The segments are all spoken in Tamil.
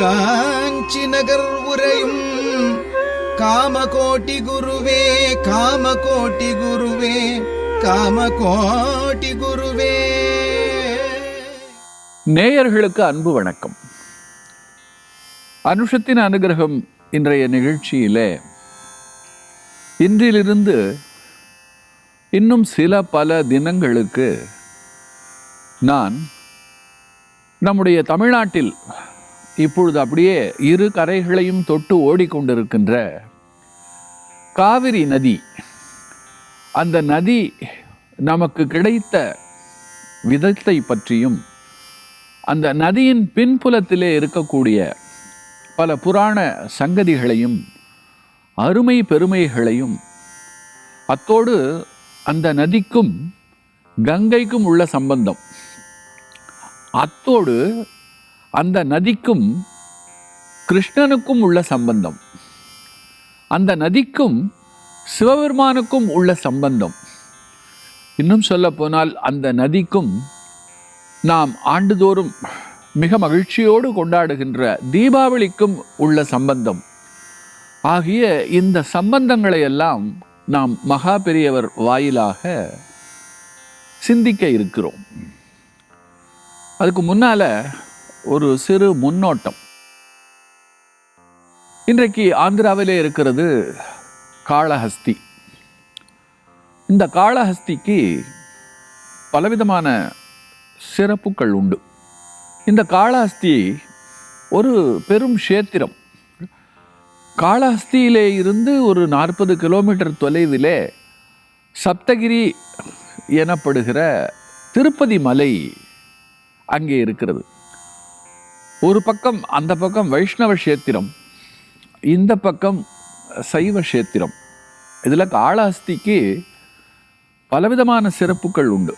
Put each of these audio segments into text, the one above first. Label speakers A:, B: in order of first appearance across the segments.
A: காஞ்சி நகர் உரையும் காமகோட்டி குருவே காமகோட்டி குருவே காமகோட்டி குருவே.
B: நேயர்களுக்கு அன்பு வணக்கம். அனுஷத்தின் அனுகிரகம் இன்றைய நிகழ்ச்சியிலே இன்றிலிருந்து இன்னும் சில பல தினங்களுக்கு நான் நம்முடைய தமிழ்நாட்டில் இப்பொழுது அப்படியே இரு கரைகளையும் தொட்டு ஓடிக்கொண்டிருக்கின்ற காவிரி நதி. அந்த நதி நமக்கு கிடைத்த விதத்தை பற்றியும் அந்த நதியின் பின்புலத்திலே இருக்கக்கூடிய பல புராண சங்கதிகளையும் அருமை பெருமைகளையும் அத்தோடு அந்த நதிக்கும் கங்கைக்கும் உள்ள சம்பந்தம். அத்தோடு அந்த நதிக்கும் கிருஷ்ணனுக்கும் உள்ள சம்பந்தம். அந்த நதிக்கும் சிவபெருமானுக்கும் உள்ள சம்பந்தம். இன்னும் சொல்ல போனால் அந்த நதிக்கும் நாம் ஆண்டுதோறும் மிக மகிழ்ச்சியோடு கொண்டாடுகின்ற தீபாவளிக்கும் உள்ள சம்பந்தம். ஆகிய இந்த சம்பந்தங்களை எல்லாம் நாம் மகா பெரியவர் வாயிலாக சிந்திக்க இருக்கிறோம். அதுக்கு முன்னால ஒரு சிறு முன்னோட்டம். இன்றைக்கு ஆந்திராவிலே இருக்கிறது காளஹஸ்தி. இந்த காளஹஸ்திக்கு பலவிதமான சிறப்புகள் உண்டு. இந்த காளஹஸ்தி ஒரு பெரும் கஷேத்திரம். காளஹஸ்தியிலே இருந்து ஒரு நாற்பது கிலோமீட்டர் தொலைவிலே சப்தகிரி எனப்படுகிற திருப்பதி மலை அங்கே இருக்கிறது. ஒரு பக்கம் அந்த பக்கம் வைஷ்ணவ கஷேத்திரம் இந்த பக்கம் சைவ கஷேத்திரம். இதில் காளஹஸ்திக்கு பலவிதமான சிறப்புகள் உண்டு.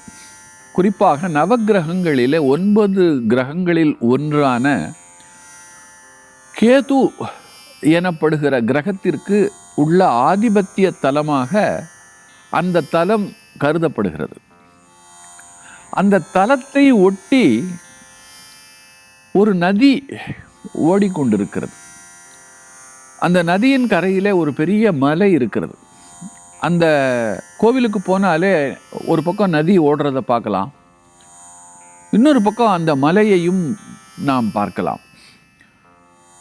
B: குறிப்பாக நவக்கிரகங்களிலே ஒன்பது கிரகங்களில் ஒன்றான கேது எனப்படுகிற கிரகத்திற்கு உள்ள ஆதிபத்திய தலமாக அந்த தலம் கருதப்படுகிறது. அந்த தலத்தை ஒட்டி ஒரு நதி ஓடிக்கொண்டிருக்கிறது. அந்த நதியின் கரையிலே ஒரு பெரிய மலை இருக்கிறது. அந்த கோவிலுக்கு போனாலே ஒரு பக்கம் நதி ஓடுறத பார்க்கலாம். இன்னொரு பக்கம் அந்த மலையையும் நாம் பார்க்கலாம்.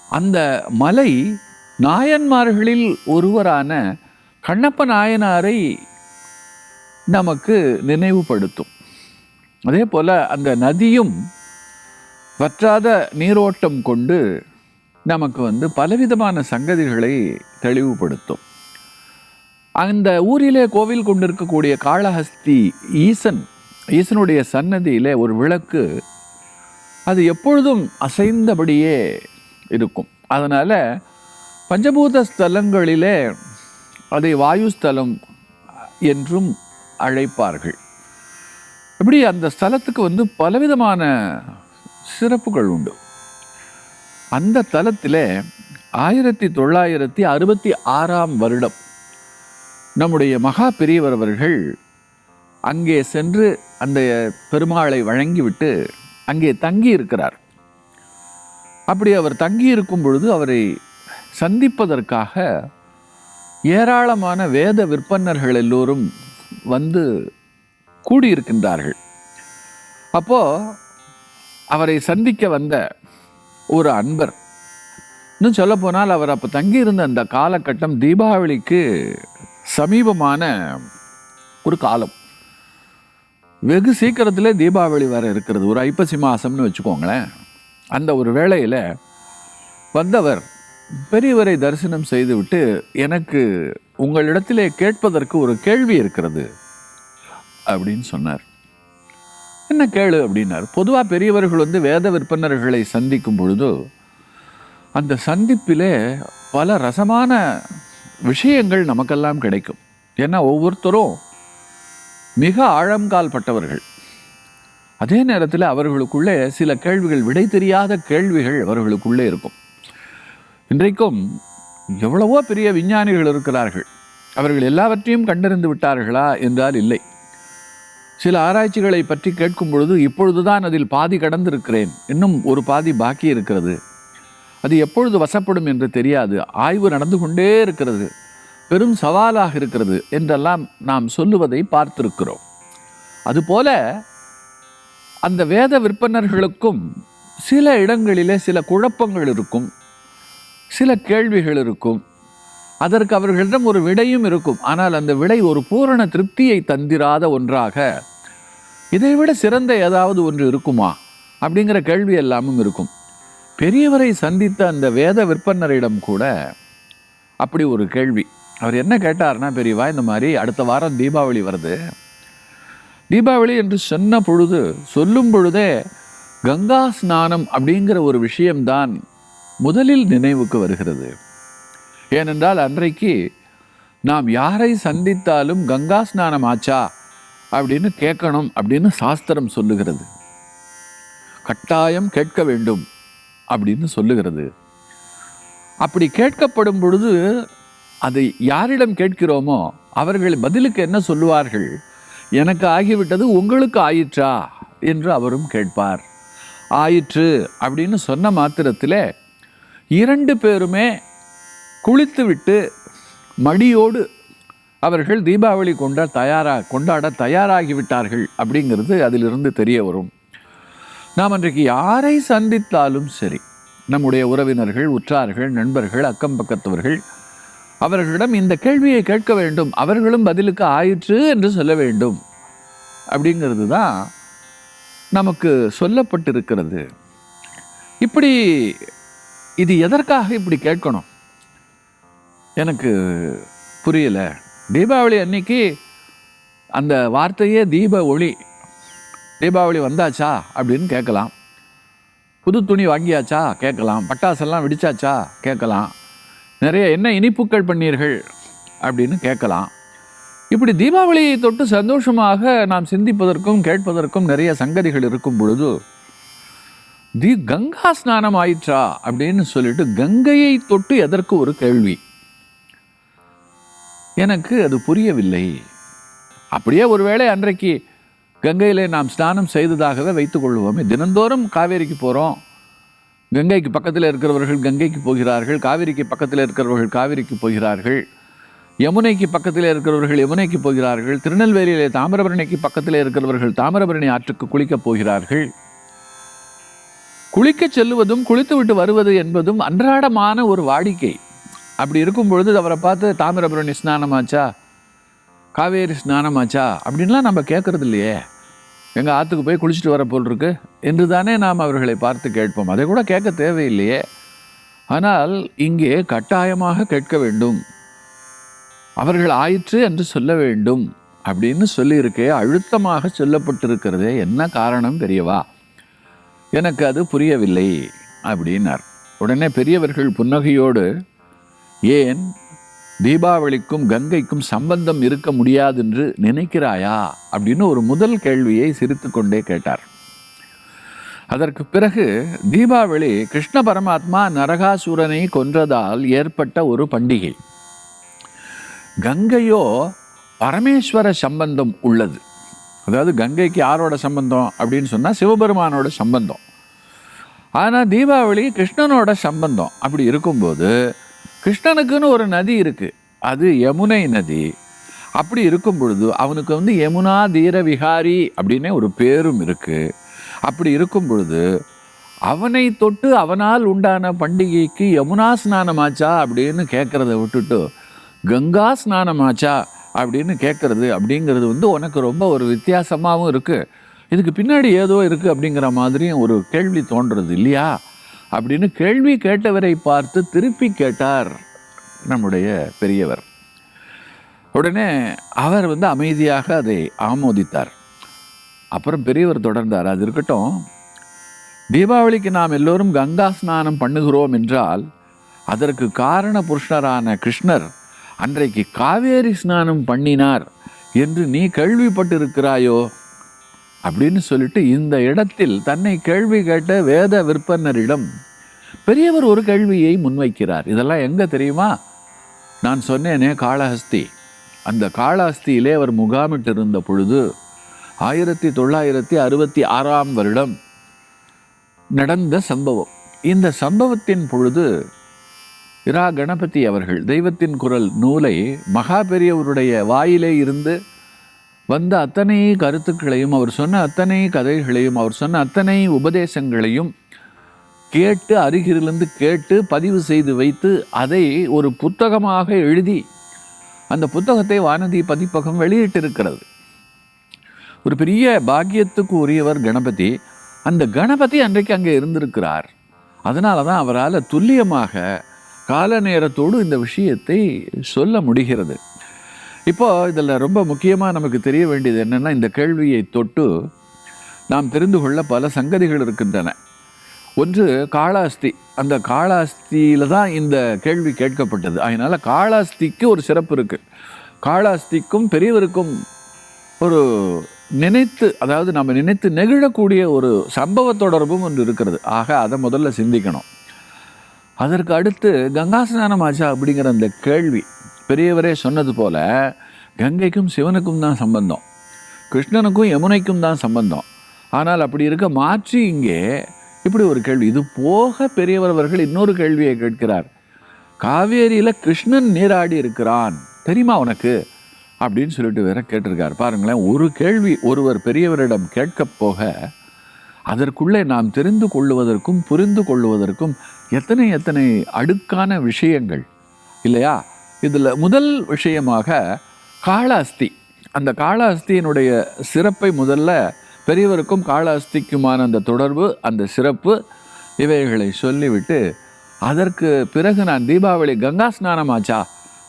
B: அந்த மலை நாயன்மார்களில் ஒருவரான கண்ணப்ப நாயனாரை நமக்கு நினைவுபடுத்தும். அதே போல் அந்த நதியும் வற்றாத நீரோட்டம் கொண்டு நமக்கு வந்து பலவிதமான சங்கதிகளை தெளிவுபடுத்தும். அந்த ஊரிலே கோவில் கொண்டிருக்கக்கூடிய காளஹஸ்தி ஈசன் ஈசனுடைய சன்னதியிலே ஒரு விளக்கு அது எப்பொழுதும் அசைந்தபடியே இருக்கும். அதனால் பஞ்சபூத ஸ்தலங்களிலே அதை வாயுஸ்தலம் என்றும் அழைப்பார்கள். இப்படி அந்த ஸ்தலத்துக்கு வந்து பலவிதமான சிறப்புகள் உண்டு. அந்த தலத்தில் ஆயிரத்தி தொள்ளாயிரத்தி அறுபத்தி ஆறாம் வருடம் நம்முடைய மகா பெரியவர் அவர்கள் அங்கே சென்று அந்த பெருமாளை வழங்கிவிட்டு அங்கே தங்கி இருக்கிறார் அப்படி அவர் தங்கி இருக்கும் பொழுது அவரை சந்திப்பதற்காக ஏராளமான வேத விற்பன்னர்கள் எல்லோரும் வந்து கூடியிருக்கின்றார்கள். அப்போ அவரை சந்திக்க வந்த ஒரு அன்பர். இன்னும் சொல்ல போனால் அவர் அப்போ தங்கியிருந்த அந்த காலகட்டம் தீபாவளிக்கு சமீபமான ஒரு காலம். வெகு சீக்கிரத்தில் தீபாவளி வர இருக்கிறது. ஒரு ஐப்பசி மாதம்னு வச்சுக்கோங்களேன். அந்த ஒரு வேளையில் வந்தவர் பெரியவரை தரிசனம் செய்துவிட்டு எனக்கு உங்களிடத்திலே கேட்பதற்கு ஒரு கேள்வி இருக்கிறது அப்படின்னு சொன்னார். என்ன கேளு அப்படின்னார். பொதுவாக பெரியவர்கள் வந்து வேத விற்பனர்களை சந்திக்கும் பொழுது அந்த சந்திப்பிலே பல ரசமான விஷயங்கள் நமக்கெல்லாம் கிடைக்கும். ஏன்னா ஒவ்வொருத்தரும் மிக ஆழங்கால் பட்டவர்கள் அதே நேரத்தில் அவர்களுக்குள்ளே சில கேள்விகள் விடை தெரியாத கேள்விகள் அவர்களுக்குள்ளே இருக்கும். இன்றைக்கும் எவ்வளவோ பெரிய விஞ்ஞானிகள் இருக்கிறார்கள். அவர்கள் எல்லாவற்றையும் கண்டறிந்து விட்டார்களா என்றால் இல்லை. சில ஆராய்ச்சிகளை பற்றி கேட்கும் பொழுது இப்பொழுதுதான் அதில் பாதி கடந்திருக்கிறேன். இன்னும் ஒரு பாதி பாக்கி இருக்கிறது. அது எப்பொழுது வசப்படும் என்று தெரியாது. ஆய்வு நடந்து கொண்டே இருக்கிறது. பெரும் சவாலாக இருக்கிறது என்றெல்லாம் நாம் சொல்லுவதை பார்த்திருக்கிறோம். அதுபோல அந்த வேத விற்பனர்களுக்கும் சில இடங்களிலே சில குழப்பங்கள் இருக்கும். சில கேள்விகள் இருக்கும். அதற்கு அவர்களிடம் ஒரு விடையும் இருக்கும். ஆனால் அந்த விடை ஒரு பூரண திருப்தியை தந்திராத ஒன்றாக இதைவிட சிறந்த ஏதாவது ஒன்று இருக்குமா? அப்படிங்கிற கேள்வி எல்லாமும் இருக்கும். பெரியவரை சந்தித்த அந்த வேத விற்பனரிடம் கூட அப்படி ஒரு கேள்வி. அவர் என்ன கேட்டார்னா பெரியவா இந்த மாதிரி அடுத்த வாரம் தீபாவளி வருது. தீபாவளி என்று சொன்ன பொழுது சொல்லும் பொழுதே கங்கா ஸ்நானம் அப்படிங்கிற ஒரு விஷயம்தான் முதலில் நினைவுக்கு வருகிறது. ஏனென்றால் அன்றைக்கு நாம் யாரை சந்தித்தாலும் கங்கா ஸ்நானம் ஆச்சா? அப்படின்னு கேட்கணும் அப்படின்னு சாஸ்திரம் சொல்லுகிறது. கட்டாயம் கேட்க வேண்டும் அப்படின்னு சொல்லுகிறது. அப்படி கேட்கப்படும் பொழுது அதை யாரிடம் கேட்கிறோமோ அவர்கள் பதிலுக்கு என்ன சொல்லுவார்கள்? எனக்கு ஆகிவிட்டது உங்களுக்கு ஆயிற்றா? என்று அவரும் கேட்பார். ஆயிற்று அப்படின்னு சொன்ன மாத்திரத்தில் இரண்டு பேருமே குளித்துவிட்டு மடியோடு அவர்கள் தீபாவளி கொண்ட தயாரா கொண்டாட தயாராகிவிட்டார்கள் அப்படிங்கிறது அதிலிருந்து தெரிய வரும். நாம் அன்றைக்கு யாரை சந்தித்தாலும் சரி நம்முடைய உறவினர்கள் உற்றார்கள் நண்பர்கள் அக்கம் பக்கத்தவர்கள் அவர்களிடம் இந்த கேள்வியை கேட்க வேண்டும் அவர்களும் பதிலுக்கு ஆயிற்று என்று சொல்ல வேண்டும் அப்படிங்கிறது தான் நமக்கு சொல்லப்பட்டிருக்கிறது. இப்படி இது எதற்காக இப்படி கேட்கணும்? எனக்கு புரியலை. தீபாவளி அன்னைக்கு அந்த வார்த்தையே தீப ஒளி. தீபாவளி வந்தாச்சா அப்படின்னு கேட்கலாம். புது துணி வாங்கியாச்சா? கேட்கலாம். பட்டாசெல்லாம் வெடிச்சாச்சா? கேட்கலாம். நிறைய என்ன இனிப்புகள் பண்ணீர்கள்? அப்படின்னு கேட்கலாம். இப்படி தீபாவளியை தொட்டு சந்தோஷமாக நாம் சிந்திப்பதற்கும் கேட்பதற்கும் நிறைய சங்கதிகள் இருக்கும் பொழுது தி கங்கா ஸ்நானம் ஆயிற்றா? அப்படின்னு சொல்லிட்டு கங்கையை தொட்டு எதற்கு ஒரு கேள்வி. எனக்கு அது புரியவில்லை. அப்படியே ஒருவேளை அன்றைக்கு கங்கையிலே நாம் ஸ்நானம் செய்ததாகவே வைத்துக்கொள்வோமே தினந்தோறும் காவேரிக்கு போகிறோம் கங்கைக்கு பக்கத்தில் இருக்கிறவர்கள் கங்கைக்கு போகிறார்கள். காவிரிக்கு பக்கத்தில் இருக்கிறவர்கள் காவிரிக்கு போகிறார்கள். யமுனைக்கு பக்கத்தில் இருக்கிறவர்கள் யமுனைக்கு போகிறார்கள். திருநெல்வேலியிலே தாமிரபரணிக்கு பக்கத்தில் இருக்கிறவர்கள் தாமிரபரணி ஆற்றுக்கு குளிக்கப் போகிறார்கள். குளிக்கச் செல்லுவதும் குளித்துவிட்டு வருவது என்பதும் அன்றாடமான ஒரு வாடிக்கை. அப்படி இருக்கும் பொழுது அவரை பார்த்து தாமிரபரணி ஸ்நானமாச்சா? காவேரி ஸ்நானமாச்சா? அப்படின்லாம் நம்ம கேட்குறது இல்லையே எங்கள் ஆற்றுக்கு போய் குளிச்சுட்டு வர போல் இருக்கு. என்று தானே நாம் அவர்களை பார்த்து கேட்போம். அதை கூட கேட்க தேவையில்லையே. ஆனால் இங்கே கட்டாயமாக கேட்க வேண்டும். அவர்கள் ஆயிற்று என்று சொல்ல வேண்டும். அப்படின்னு சொல்லியிருக்கே அழுத்தமாக சொல்லப்பட்டிருக்கிறதே என்ன காரணம் பெரியவா? எனக்கு அது புரியவில்லை அப்படின்னார். உடனே பெரியவர்கள் புன்னகையோடு ஏன் தீபாவளிக்கும் கங்கைக்கும் சம்பந்தம் இருக்க முடியாது என்று நினைக்கிறாயா அப்படின்னு ஒரு முதல் கேள்வியை சிரித்துக்கொண்டே கேட்டார். அதற்கு பிறகு தீபாவளி கிருஷ்ண பரமாத்மா நரகாசுரனை கொன்றதால் ஏற்பட்ட ஒரு பண்டிகை. கங்கையோ பரமேஸ்வர சம்பந்தம் உள்ளது. அதாவது கங்கைக்கு யாரோட சம்பந்தம் அப்படின்னு சொன்னால் சிவபெருமானோட சம்பந்தம். ஆனால் தீபாவளி கிருஷ்ணனோட சம்பந்தம் அப்படி இருக்கும்போது கிருஷ்ணனுக்குன்னு ஒரு நதி இருக்குது அது யமுனை நதி. அப்படி இருக்கும் பொழுது அவனுக்கு வந்து யமுனா தீர விகாரி அப்படின்னே ஒரு பேரும் இருக்குது அப்படி இருக்கும் பொழுது அவனை தொட்டு அவனால் உண்டான பண்டிகைக்கு யமுனா ஸ்நானமாச்சா அப்படின்னு கேட்குறத விட்டுட்டு கங்கா ஸ்நானமாச்சா? அப்படின்னு கேட்குறது அப்படிங்கிறது வந்து உனக்கு ரொம்ப ஒரு வித்தியாசமாகவும் இருக்குது இதுக்கு பின்னாடி ஏதோ இருக்குது அப்படிங்கிற மாதிரியும் ஒரு கேள்வி தோன்றுறது இல்லையா? அப்படின்னு கேள்வி கேட்டவரை பார்த்து திருப்பி கேட்டார் நம்முடைய பெரியவர். உடனே அவர் வந்து அமைதியாக அதை ஆமோதித்தார். அப்புறம் பெரியவர் தொடர்ந்தார். அது இருக்கட்டும். தீபாவளிக்கு நாம் எல்லோரும் கங்கா ஸ்நானம் பண்ணுகிறோம் என்றால் அதற்கு காரண புருஷனரான கிருஷ்ணர் அன்றைக்கு காவேரி ஸ்நானம் பண்ணினார் என்று நீ கேள்விப்பட்டிருக்கிறாயோ? அப்படின்னு சொல்லிட்டு இந்த இடத்தில் தன்னை கேள்வி கேட்ட வேத விற்பனரிடம் பெரியவர் ஒரு கேள்வியை முன்வைக்கிறார். இதெல்லாம் எங்கே தெரியுமா? நான் சொன்னேனே காளஹஸ்தி. அந்த காளஹஸ்தியிலே அவர் முகாமிட்டிருந்த பொழுது ஆயிரத்தி தொள்ளாயிரத்தி அறுபத்தி ஆறாம் வருடம் நடந்த சம்பவம். இந்த சம்பவத்தின் பொழுது இரா கணபதி அவர்கள் தெய்வத்தின் குரல் நூலை மகா பெரியவருடைய வாயிலே இருந்து வந்த அத்தனை கருத்துக்களையும் அவர் சொன்ன அத்தனை கதைகளையும் அவர் சொன்ன அத்தனை உபதேசங்களையும் கேட்டு அருகிலிருந்து கேட்டு பதிவு செய்து வைத்து அதை ஒரு புத்தகமாக எழுதி அந்த புத்தகத்தை வானதி பதிப்பகம் வெளியிட்டிருக்கிறது. ஒரு பெரிய பாக்கியத்துக்கு உரியவர் கணபதி அந்த கணபதி அன்றைக்கு அங்கே இருந்திருக்கிறார். அதனால தான் அவரால் துல்லியமாக கால நேரத்தோடு இந்த விஷயத்தை சொல்ல முடிகிறது. இப்போது இதில் ரொம்ப முக்கியமாக நமக்கு தெரிய வேண்டியது என்னென்னா இந்த கேள்வியை தொட்டு நாம் தெரிந்து கொள்ள பல சங்கதிகள் இருக்கின்றன. ஒன்று காளாஸ்தி அந்த காளாஸ்தியில் தான் இந்த கேள்வி கேட்கப்பட்டது. அதனால் காளாஸ்திக்கு ஒரு சிறப்பு இருக்குது காளாஸ்திக்கும் பெரியவருக்கும் ஒரு நினைத்து அதாவது நம்ம நினைத்து நெகிழக்கூடிய ஒரு சம்பவ தொடர்பும் ஒன்று இருக்கிறது. ஆக அதை முதல்ல சிந்திக்கணும். அதற்கு அடுத்து கங்கா ஸ்நானம் ஆச்சா அப்படிங்கிற அந்த கேள்வி. பெரியவரே சொன்னது போல கங்கைக்கும் சிவனுக்கும் தான் சம்பந்தம். கிருஷ்ணனுக்கும் யமுனைக்கும் தான் சம்பந்தம். ஆனால் அப்படி இருக்க மாற்றி இங்கே இப்படி ஒரு கேள்வி. இது போக பெரியவர் அவர்கள் இன்னொரு கேள்வியை கேட்கிறார். காவேரியில் கிருஷ்ணன் நீராடி இருக்கிறான். தெரியுமா உனக்கு? அப்படின்னு சொல்லிட்டு வேற கேட்டிருக்கார். பாருங்களேன் ஒரு கேள்வி ஒருவர் பெரியவரிடம் கேட்கப் போக அதற்குள்ளே நாம் தெரிந்து கொள்ளுவதற்கும் புரிந்து கொள்ளுவதற்கும் எத்தனை எத்தனை அடுக்கான விஷயங்கள். இல்லையா? இதில் முதல் விஷயமாக காளாஸ்தி அந்த காளாஸ்தியினுடைய சிறப்பை முதல்ல பெரியவருக்கும் காளாஸ்திக்குமான அந்த தொடர்பு அந்த சிறப்பு இவைகளை சொல்லிவிட்டு அதற்கு பிறகு நான் தீபாவளி கங்கா ஸ்நானம் ஆச்சா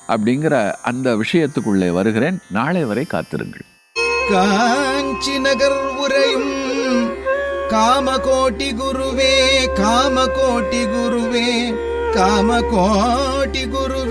B: அப்படிங்கிற அந்த விஷயத்துக்குள்ளே வருகிறேன். நாளை வரை காத்திருங்கள்.
A: காஞ்சி நகர் உரையும் காமகோட்டி குருவே காமகோட்டி குருவே காமகோட்டி குரு